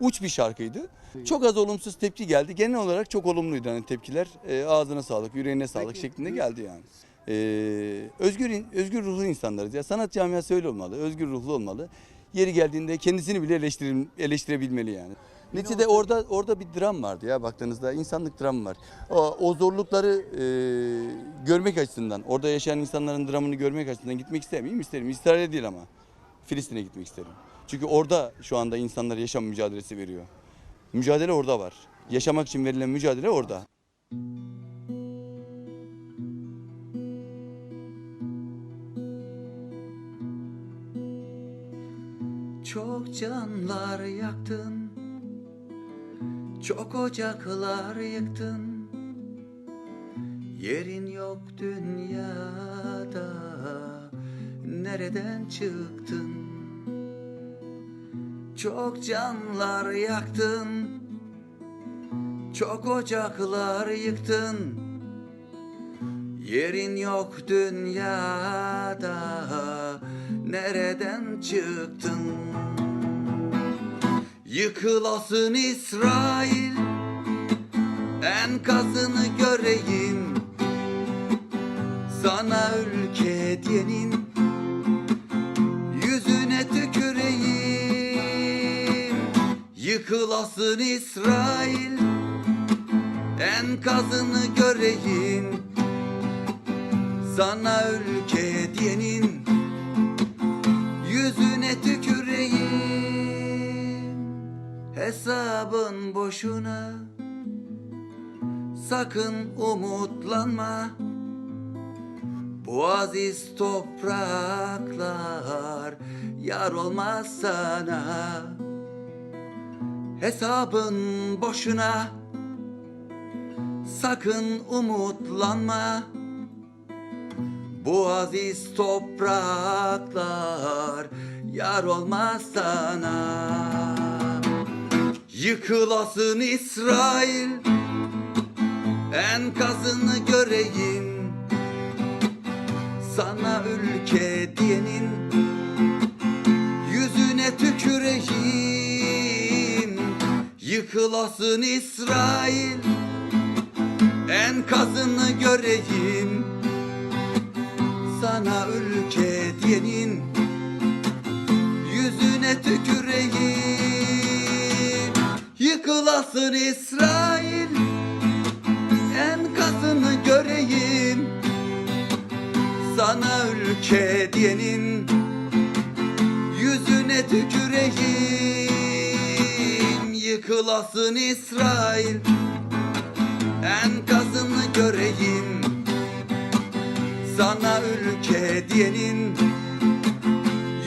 uç bir şarkıydı. Çok az olumsuz tepki geldi. Genel olarak çok olumluydu hani tepkiler. E, ağzına sağlık, yüreğine sağlık Peki, şeklinde geldi yani. E, özgür özgür ruhlu insanlarız ya. Sanat camiası öyle olmalı. Özgür ruhlu olmalı. Yeri geldiğinde kendisini bile eleştirir, eleştirebilmeli yani. Neticede orada orada bir dram vardı ya baktığınızda insanlık dramı var. O, o zorlukları e, görmek açısından, orada yaşayan insanların dramını görmek açısından gitmek ister miyim? İsterim. İsrail'e değil ama. Filistin'e gitmek isterim. Çünkü orada şu anda insanlar yaşam mücadelesi veriyor. Mücadele orada var. Yaşamak için verilen mücadele orada. Çok canlar yaktın Çok ocaklar yıktın Yerin yok dünyada Nereden çıktın? Çok canlar yaktın. Çok ocaklar yıktın. Yerin yok dünyada. Nereden çıktın? Yıkılasın İsrail. Enkazını göreyim. Sana ülke diyenin Yıkılasın İsrail Enkazını göreyim. Sana ülke diyenin Yüzüne tüküreyim. Hesabın boşuna Sakın umutlanma. Bu aziz topraklar Yar olmaz sana Hesabın boşuna. Sakın umutlanma. Bu aziz topraklar yar olmaz sana. Yıkılasın İsrail. Enkazını göreyim. Sana ülke diyenin Yıkılasın İsrail. Enkazını göreyim. Sana ülke diyenin. Yüzüne tüküreyim. Yıkılasın İsrail. Enkazını göreyim. Sana ülke diyenin. Yüzüne tüküreyim Yıkılasın İsrail. Enkazını göreyim. Sana ülke diyenin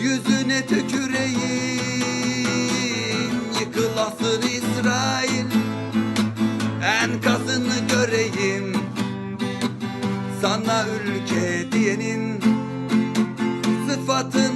yüzüne tüküreyim. Yıkılasın İsrail. Enkazını göreyim. Sana ülke diyenin sıfatı